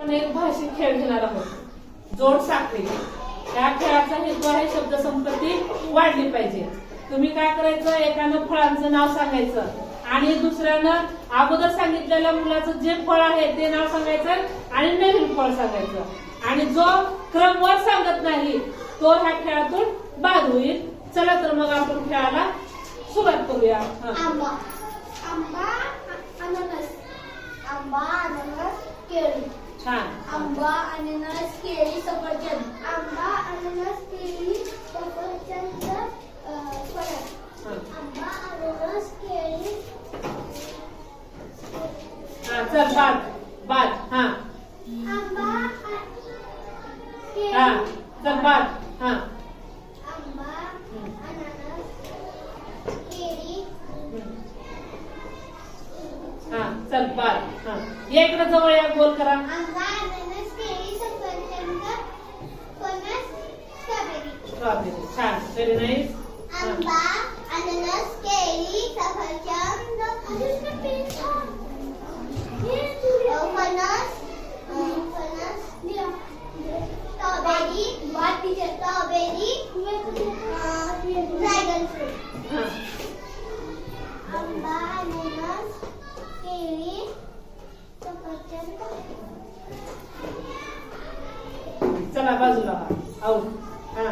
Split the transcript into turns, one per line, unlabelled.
आपण एक भाषिक खेळ घेणार आहोत. जोड साखळी. या खेळाचा हेतू आहे शब्द संपत्ती वाढली पाहिजे. तुम्ही काय करायचं? एकानं फळांचं नाव सांगायचं आणि दुसऱ्यानं अगोदर सांगितलेल्या मुलाचं जे फळ आहे ते नाव सांगायचं आणि नवीन फळ सांगायचं. आणि जो क्रम वर सांगत नाही तो ह्या खेळातून बाद होईल. चला तर मग आपण खेळाला सुरुवात करूया.
आंबा. आंबा अननस. आंबा अननस केळी.
छान.
आंबा अननस केळी सफरचंद. आंबा अननस केळी सफरचंद
हा.
आंबा अननस केळी
हा चल बाद बाद हा.
आंबा केळी
हा चल बाद हा
आंबा अननस केळी
हा चल बाद हा. इकडे जवळ या गोल करा.
स्ट्रॉबेरी.
छान. Very nice
dragon fruit. आंबा अननस
चला बाजूला. आऊ. हा.